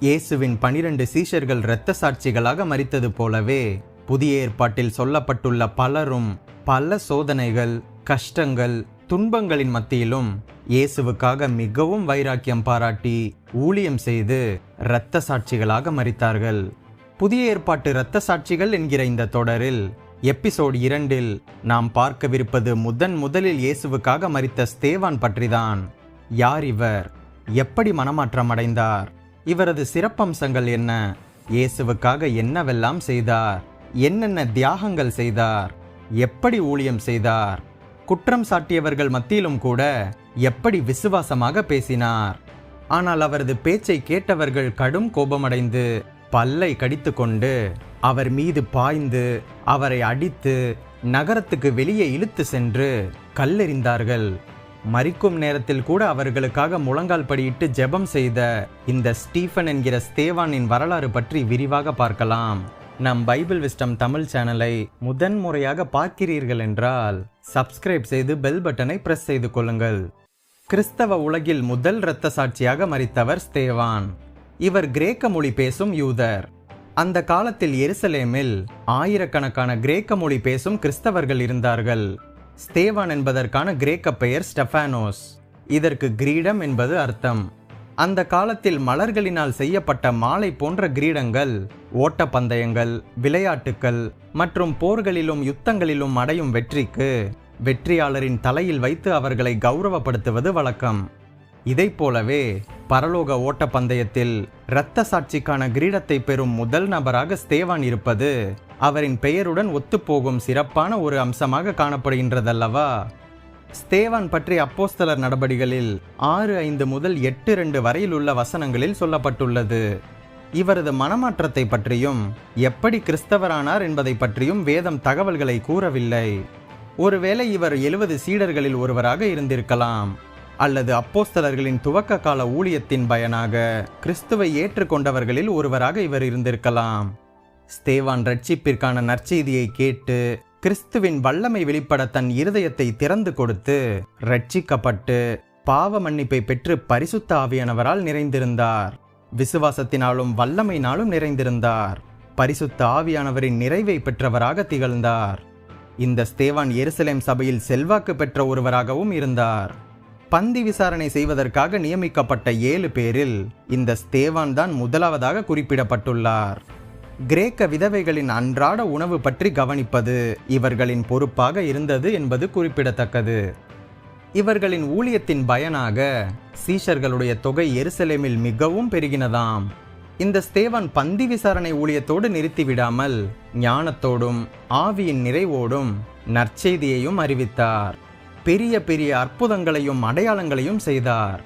இயேசுவின் பனிரெண்டு சீஷர்கள் இரத்த சாட்சிகளாக மறித்தது போலவே புதிய ஏற்பாட்டில் சொல்லப்பட்டுள்ள பலரும் பல சோதனைகள் கஷ்டங்கள் துன்பங்களின் மத்தியிலும் இயேசுவுக்காக மிகவும் வைராக்கியம் பாராட்டி ஊழியம் செய்து இரத்த சாட்சிகளாக மறித்தார்கள் புதிய ஏற்பாட்டு இரத்த சாட்சிகள் என்கிற இந்த தொடரில் எபிசோட் இரண்டில் நாம் பார்க்கவிருப்பது முதன் முதலில் இயேசுவுக்காக மறித்த ஸ்தேவான் பற்றிதான். யார் இவர்? எப்படி மனமாற்றம் அடைந்தார்? இவரது சிறப்பம்சங்கள் என்ன? இயேசுவுக்காக என்னவெல்லாம் செய்தார்? என்னென்ன தியாகங்கள் செய்தார்? எப்படி ஊழியம் செய்தார்? குற்றம் சாட்டியவர்கள் மத்தியிலும் கூட எப்படி விசுவாசமாக பேசினார்? ஆனால் அவரது பேச்சை கேட்டவர்கள் கடும் கோபமடைந்து பல்லை கடித்துக்கொண்டு அவர் மீது பாய்ந்து அவரை அடித்து நகரத்துக்கு வெளியே இழுத்து சென்று கல்லெறிந்தார்கள். மறிக்கும் நேரத்தில் கூட அவர்களுக்காக முழங்கால் படியிட்டு ஜெபம் செய்த இந்த ஸ்டீஃபன் என்கிற ஸ்தேவானின் வரலாறு பற்றி விரிவாக பார்க்கலாம். நம் பைபிள் விஸ்டம் தமிழ் சேனலை முதன் முறையாக பார்க்கிறீர்கள் என்றால் சப்ஸ்கிரைப் செய்து பெல் பட்டனை பிரஸ் செய்து கொள்ளுங்கள். கிறிஸ்தவ உலகில் முதல் இரத்த சாட்சியாக மரித்தவர் ஸ்தேவான். இவர் கிரேக்க மொழி பேசும் யூதர். அந்த காலத்தில் எருசலேமில் ஆயிரக்கணக்கான கிரேக்க மொழி பேசும் கிறிஸ்தவர்கள் இருந்தார்கள். ஸ்தேவான் என்பதற்கான கிரேக்க பெயர் ஸ்டெஃபானோஸ். இதற்கு கிரீடம் என்பது அர்த்தம். அந்த காலத்தில் மலர்களினால் செய்யப்பட்ட மாலை போன்ற கிரீடங்கள் ஓட்டப்பந்தயங்கள் விளையாட்டுக்கள் மற்றும் போர்களிலும் யுத்தங்களிலும் அடையும் வெற்றிக்கு வெற்றியாளரின் தலையில் வைத்து அவர்களை கௌரவப்படுத்துவது வழக்கம். இதைப் போலவே பரலோக ஓட்டப்பந்தயத்தில் இரத்த சாட்சிக்கான கிரீடத்தை பெறும் முதல் நபராக ஸ்தேவான் இருப்பது அவரின் பெயருடன் ஒத்துப்போகும் சிறப்பான ஒரு அம்சமாக காணப்படுகின்றதல்லவா? ஸ்தேவான் பற்றி அப்போஸ்தலர் நடபடிகளில் ஆறு ஐந்து முதல் எட்டு ரெண்டு வரையில் உள்ள வசனங்களில் சொல்லப்பட்டுள்ளது. இவரது மனமாற்றத்தை பற்றியும் எப்படி கிறிஸ்தவரானார் என்பதை பற்றியும் வேதம் தகவல்களை கூறவில்லை. ஒருவேளை இவர் எழுபது சீடர்களில் ஒருவராக இருந்திருக்கலாம். அல்லது அப்போஸ்தலர்களின் துவக்க கால ஊழியத்தின் பயனாக கிறிஸ்துவை ஏற்றுக்கொண்டவர்களில் ஒருவராக இவர் இருந்திருக்கலாம். ஸ்தேவான் ரட்சிப்பிற்கான நற்செய்தியை கேட்டு கிறிஸ்துவின் வல்லமை வெளிப்பட தன் இருதயத்தை திறந்து கொடுத்து ரட்சிக்கப்பட்டு பாவ மன்னிப்பை பெற்று பரிசுத்த ஆவியானவரால் நிறைந்திருந்தார். விசுவாசத்தினாலும் வல்லமையினாலும் நிறைந்திருந்தார். பரிசுத்த ஆவியானவரின் நிறைவை பெற்றவராக திகழ்ந்தார். இந்த ஸ்தேவான் எருசலேம் சபையில் செல்வாக்கு பெற்ற ஒருவராகவும் இருந்தார். பந்தி விசாரணை செய்வதற்காக நியமிக்கப்பட்ட ஏழு பேரில் இந்த ஸ்தேவான் தான் முதலாவதாக குறிப்பிடப்பட்டுள்ளார். கிரேக்க விதவைகளின் அன்றாட உணவு பற்றி கவனிப்பது இவர்களின் பொறுப்பாக இருந்தது என்பது குறிப்பிடத்தக்கது. இவர்களின் ஊழியத்தின் பயனாக சீஷர்களுடைய தொகை எருசலேமில் மிகவும் பெருகினதாம். இந்த ஸ்தேவன் பந்தி விசாரணை ஊழியத்தோடு நிறுத்திவிடாமல் ஞானத்தோடும் ஆவியின் நிறைவோடும் நற்செய்தியையும் அறிவித்தார். பெரிய பெரிய அற்புதங்களையும் அடையாளங்களையும் செய்தார்.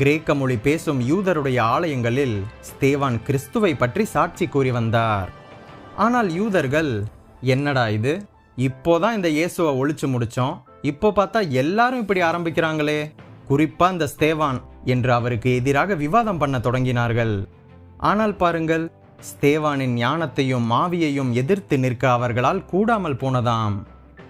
கிரேக்க மொழி பேசும் யூதருடைய ஆலயங்களில் ஸ்தேவான் கிறிஸ்துவை பற்றி சாட்சி கூறி வந்தார். ஆனால் யூதர்கள் என்னடா இது? இப்போதான் இந்த இயேசுவை ஒழிச்சு முடிச்சோம். இப்போ பார்த்தா எல்லாரும் இப்படி ஆரம்பிக்கிறாங்களே. குறிப்பா இந்த ஸ்தேவான் என்று அவருக்கு எதிராக விவாதம் பண்ண தொடங்கினார்கள். ஆனால் பாருங்கள் ஸ்தேவானின் ஞானத்தையும் மாவியையும் எதிர்த்து நிற்க அவர்களால் கூடாமல் போனதாம்.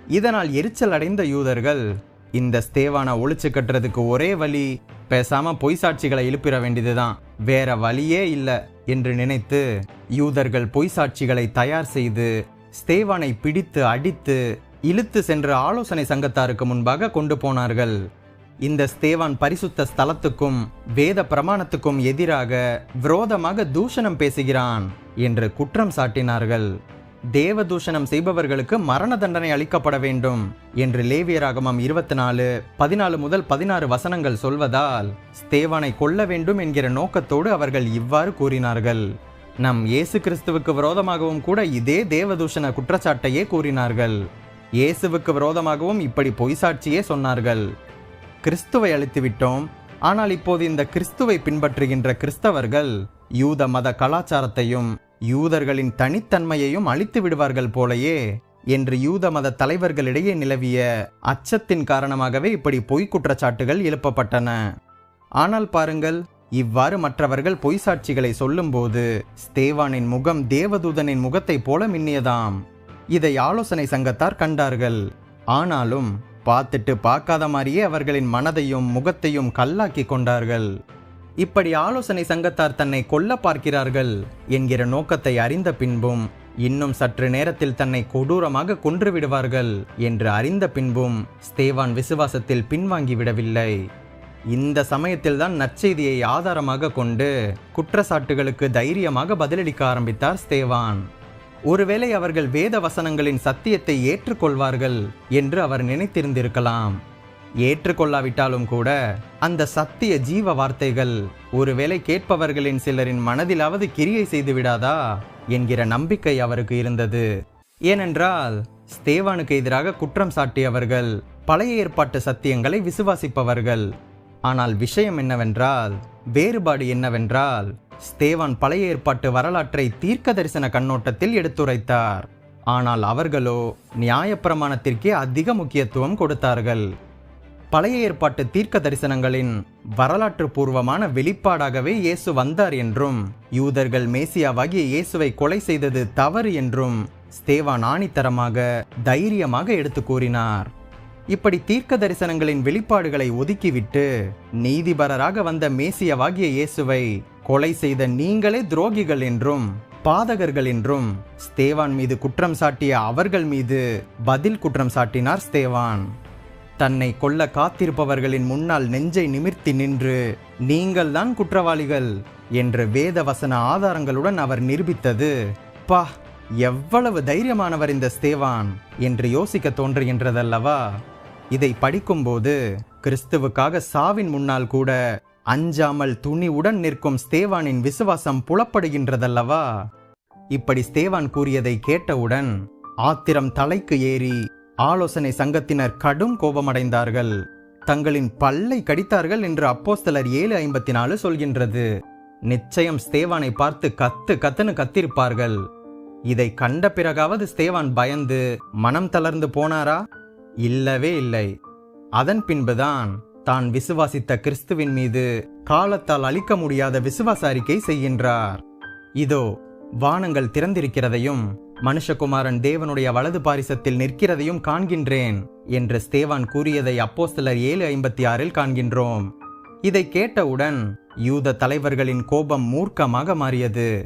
இதனால் எரிச்சல் அடைந்த யூதர்கள் இந்த ஸ்தேவானை ஒழிச்சு கட்டுறதுக்கு ஒரே வழி பேசாம பொய் சாட்சிகளை எழுப்பிட வேண்டியதுதான். வேற வழியே இல்லை என்று நினைத்து யூதர்கள் பொய் சாட்சிகளை தயார் செய்து ஸ்தேவானை பிடித்து அடித்து இழுத்து சென்று ஆலோசனை சங்கத்தாருக்கு முன்பாக கொண்டு போனார்கள். இந்த ஸ்தேவான் பரிசுத்த ஸ்தலத்துக்கும் வேத பிரமாணத்துக்கும் எதிராக விரோதமாக தூஷணம் பேசுகிறான் என்று குற்றம் சாட்டினார்கள். தேவதூஷணம் செய்பவர்களுக்கு மரண தண்டனை அளிக்கப்பட வேண்டும் என்று லேவியராகமம் இருபத்தி நாலு பதினாலு முதல் பதினாறு வசனங்கள் சொல்வதால் ஸ்தேவானை கொல்ல வேண்டும் என்கிற நோக்கத்தோடு அவர்கள் இவ்வாறு கூறினார்கள். நம் இயேசு கிறிஸ்துவுக்கு விரோதமாகவும் கூட இதே தேவதூஷண குற்றச்சாட்டையே கூறினார்கள். இயேசுவுக்கு விரோதமாகவும் இப்படி பொய் சாட்சியே சொன்னார்கள். கிறிஸ்துவை அழித்துவிட்டோம். ஆனால் இப்போது இந்த கிறிஸ்துவை பின்பற்றுகின்ற கிறிஸ்தவர்கள் யூத மத கலாச்சாரத்தையும் யூதர்களின் தனித்தன்மையையும் அழித்து விடுவார்கள் போலயே என்று யூத மத தலைவர்களிடையே நிலவிய அச்சத்தின் காரணமாகவே இப்படி பொய் குற்றச்சாட்டுகள் எழுப்பப்பட்டன. ஆனால் பாருங்கள் இவ்வாறு மற்றவர்கள் பொய் சாட்சிகளை சொல்லும்போது ஸ்தேவானின் முகம் தேவதூதனின் முகத்தைப் போல மின்னியதாம். இதை ஆலோசனை சங்கத்தார் கண்டார்கள். ஆனாலும் பார்த்துட்டு பார்க்காத மாதிரியே அவர்களின் மனதையும் முகத்தையும் கல்லாக்கி கொண்டார்கள். இப்படி ஆலோசனை சங்கத்தார் தன்னை கொல்ல பார்க்கிறார்கள் என்கிற நோக்கத்தை அறிந்த பின்பும் இன்னும் சற்று நேரத்தில் தன்னை கொடூரமாக கொன்று விடுவார்கள் என்று அறிந்த பின்பும் ஸ்தேவான் விசுவாசத்தில் பின்வாங்கி விடவில்லை. இந்த சமயத்தில்தான் நற்செய்தியை ஆதாரமாக கொண்டு குற்றச்சாட்டுகளுக்கு தைரியமாக பதிலளிக்க ஆரம்பித்தார் ஸ்தேவான். ஒருவேளை அவர்கள் வேத வசனங்களின் சத்தியத்தை ஏற்றுக்கொள்வார்கள் என்று அவர் நினைத்திருந்திருக்கலாம். ஏற்றுக்கொள்ளாவிட்டாலும் கூட அந்த சத்திய ஜீவ வார்த்தைகள் ஒருவேளை கேட்பவர்களின் சிலரின் மனதிலாவது கிரியை செய்து விடாதா என்கிற நம்பிக்கை அவருக்கு இருந்தது. ஏனென்றால் ஸ்தேவானுக்கு எதிராக குற்றம் சாட்டியவர்கள் பழைய ஏற்பாட்டு சத்தியங்களை விசுவாசிப்பவர்கள். ஆனால் விஷயம் என்னவென்றால் வேறுபாடு என்னவென்றால் ஸ்தேவான் பழைய ஏற்பாட்டு வரலாற்றை தீர்க்க தரிசன கண்ணோட்டத்தில் எடுத்துரைத்தார். ஆனால் அவர்களோ நியாயப்பிரமாணத்திற்கே அதிக முக்கியத்துவம் கொடுத்தார்கள். பழைய ஏற்பாட்டு தீர்க்க தரிசனங்களின் வரலாற்று பூர்வமான வெளிப்பாடாகவே இயேசு வந்தார் என்றும் யூதர்கள் மேசியாவாகிய இயேசுவை கொலை செய்தது தவறு என்றும் ஸ்தேவான் ஆணித்தரமாக தைரியமாக எடுத்து கூறினார். இப்படி தீர்க்க தரிசனங்களின் வெளிப்பாடுகளை ஒதுக்கிவிட்டு நீதிபரராக வந்த மேசியவாகிய இயேசுவை கொலை செய்த நீங்களே துரோகிகள் என்றும் பாதகர்கள் என்றும் ஸ்தேவான் மீது குற்றம் சாட்டிய அவர்கள் மீது பதில் குற்றம் சாட்டினார் ஸ்தேவான். தன்னை கொல்ல காத்திருப்பவர்களின் முன்னால் நெஞ்சை நிமிர்த்தி நின்று நீங்கள்தான் குற்றவாளிகள் என்று வேத வசன ஆதாரங்களுடன் அவர் நிரூபித்தது. பா எவ்வளவு தைரியமானவர் இந்த ஸ்தேவான் என்று யோசிக்க தோன்றுகின்றதல்லவா? இதை படிக்கும்போது கிறிஸ்துவுக்காக சாவின் முன்னால் கூட அஞ்சாமல் துணிவுடன் நிற்கும் ஸ்தேவானின் விசுவாசம் புலப்படுகின்றதல்லவா? இப்படி ஸ்தேவான் கூறியதை கேட்டவுடன் ஆத்திரம் தலைக்கு ஏறி ஆலோசனை சங்கத்தினர் கடும் கோபமடைந்தார்கள். தங்களின் பல்லை கடித்தார்கள் என்று அப்போஸ்தலர் ஏழு ஐம்பத்தி நாலு சொல்கின்றது. நிச்சயம் ஸ்தேவானை பார்த்து கத்து கத்துன்னு கத்திருப்பார்கள். இதை கண்ட பிறகாவது ஸ்தேவான் பயந்து மனம் தளர்ந்து போனாரா? இல்லவே இல்லை. அதன் பின்புதான் தான் விசுவாசித்த கிறிஸ்துவின் மீது காலத்தால் அளிக்க முடியாத விசுவாச அறிக்கை செய்கின்றார். இதோ வானங்கள் திறந்திருக்கிறதையும் மனுஷகுமாரன் தேவனுடைய வலது பாரிசத்தில் நிற்கிறதையும் காண்கின்றேன் என்று ஸ்தேவான் கூறியதை அப்போஸ்தலர் ஏழு ஐம்பத்தி ஆறில் காண்கின்றோம். இதை கேட்டவுடன் யூத தலைவர்களின் கோபம் மூர்க்கமாக மாறியது.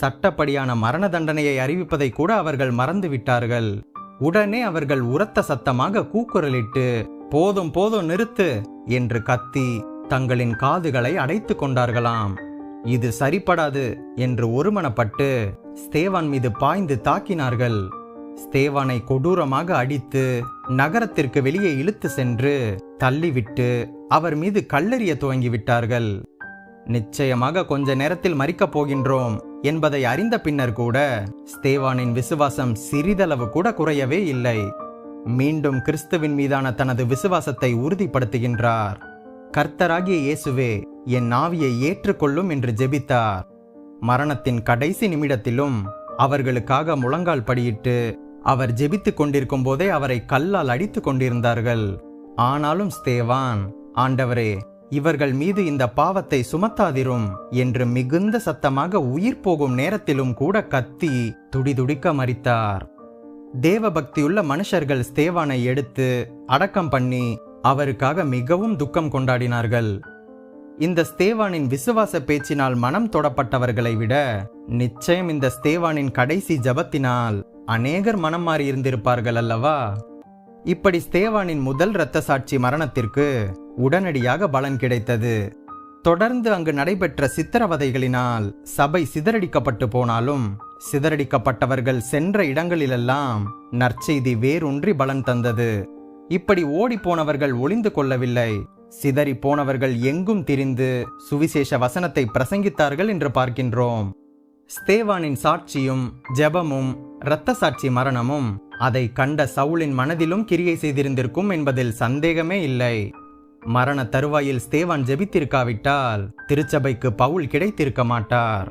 சட்டப்படியான மரண தண்டனையை அறிவிப்பதை கூட அவர்கள் மறந்துவிட்டார்கள். உடனே அவர்கள் உரத்த சத்தமாக கூக்குரலிட்டு போதும் போதும் நிறுத்து என்று கத்தி தங்களின் காதுகளை அடைத்து கொண்டார்களாம். இது சரிப்படாது என்று ஒருமனப்பட்டு ஸ்தேவான் மீது பாய்ந்து தாக்கினார்கள். ஸ்தேவானை கொடூரமாக அடித்து நகரத்திற்கு வெளியே இழுத்து சென்று தள்ளிவிட்டு அவர் மீது கல்லெறிய துவங்கிவிட்டார்கள். நிச்சயமாக கொஞ்ச நேரத்தில் மறிக்கப் போகின்றோம் என்பதை அறிந்த பின்னர் கூட ஸ்தேவானின் விசுவாசம் சிறிதளவு கூட குறையவே இல்லை. மீண்டும் கிறிஸ்துவின் மீதான தனது விசுவாசத்தை உறுதிப்படுத்துகின்றார். கர்த்தராகிய இயேசுவே என் ஆவியை ஏற்றுக்கொள்ளும் என்று ஜெபித்தார். மரணத்தின் கடைசி நிமிடத்திலும் அவர்களுக்காக முழங்கால் படியிட்டு அவர் ஜெபித்துக் கொண்டிருக்கும் போதே அவரை கல்லால் அடித்துக் கொண்டிருந்தார்கள். ஆனாலும் ஸ்தேவான் ஆண்டவரே இவர்கள் மீது இந்த பாவத்தை சுமத்தாதிரும் என்று மிகுந்த சத்தமாக உயிர் போகும் நேரத்திலும் கூட கத்தி துடிதுடிக்க மறித்தார் தேவபக்தியுள்ள மனுஷர்கள் ஸ்தேவானை எடுத்து அடக்கம் பண்ணி அவருக்காக மிகவும் துக்கம் கொண்டாடினார்கள். இந்த ஸ்தேவானின் விசுவாச பேச்சினால் மனம் தொடப்பட்டவர்களை விட நிச்சயம் இந்த ஸ்தேவானின் கடைசி ஜபத்தினால் அநேகர் மனம் மாறி இருந்திருப்பார்கள் அல்லவா? இப்படி ஸ்தேவானின் முதல் இரத்த சாட்சி மரணத்திற்கு உடனடியாக பலன் கிடைத்தது. தொடர்ந்து அங்கு நடைபெற்ற சித்திரவதைகளினால் சபை சிதறடிக்கப்பட்டு போனாலும் சிதறடிக்கப்பட்டவர்கள் சென்ற இடங்களிலெல்லாம் நற்செய்தி வேரூன்றி பலன் தந்தது. இப்படி ஓடிப்போனவர்கள் ஒளிந்து கொள்ளவில்லை. சிதறி போனவர்கள் எங்கும் திரிந்து சுவிசேஷ வசனத்தை பிரசங்கித்தார்கள் என்று பார்க்கின்றோம். ஸ்தேவானின் சாட்சியும் ஜெபமும் இரத்த சாட்சி மரணமும் அதை கண்ட சவுலின் மனதிலும் கிரியை செய்திருந்திருக்கும் என்பதில் சந்தேகமே இல்லை. மரண தருவாயில் ஸ்தேவான் ஜெபித்திருக்காவிட்டால் திருச்சபைக்கு பவுல் கிடைத்திருக்க மாட்டார்.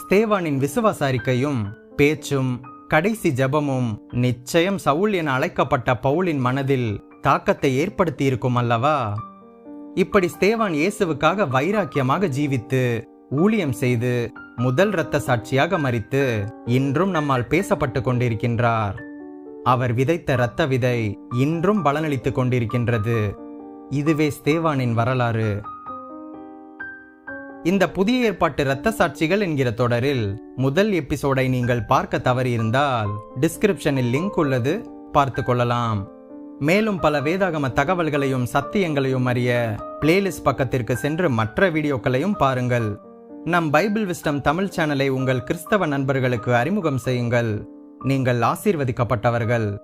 ஸ்தேவானின் விசுவாச அறிக்கையும் பேச்சும் கடைசி ஜெபமும் நிச்சயம் சவுல் என அழைக்கப்பட்ட பவுலின் மனதில் தாக்கத்தை ஏற்படுத்தியிருக்கும் அல்லவா? இப்படி ஸ்தேவான் இயேசுவுக்காக வைராக்கியமாக ஜீவித்து ஊழியம் செய்து முதல் இரத்த சாட்சியாக மறித்து இன்றும் நம்மால் பேசப்பட்டு கொண்டிருக்கின்றார். அவர் விதைத்த இரத்த விதை இன்றும் பலனளித்துக் கொண்டிருக்கின்றது. இதுவே ஸ்தேவானின் வரலாறு. இந்த புதிய ஏற்பாட்டு இரத்த சாட்சிகள் என்கிற தொடரில் முதல் எபிசோடை நீங்கள் பார்க்க தவறியிருந்தால் டிஸ்கிரிப்ஷனில் லிங்க் உள்ளது. பார்த்து கொள்ளலாம். மேலும் பல வேதாகம தகவல்களையும் சத்தியங்களையும் அறிய பிளேலிஸ்ட் பக்கத்திற்கு சென்று மற்ற வீடியோக்களையும் பாருங்கள். நம் பைபிள் விஸ்டம் தமிழ் சேனலை உங்கள் கிறிஸ்தவ நண்பர்களுக்கு அறிமுகம் செய்யுங்கள். நீங்கள் ஆசீர்வதிக்கப்பட்டவர்கள்.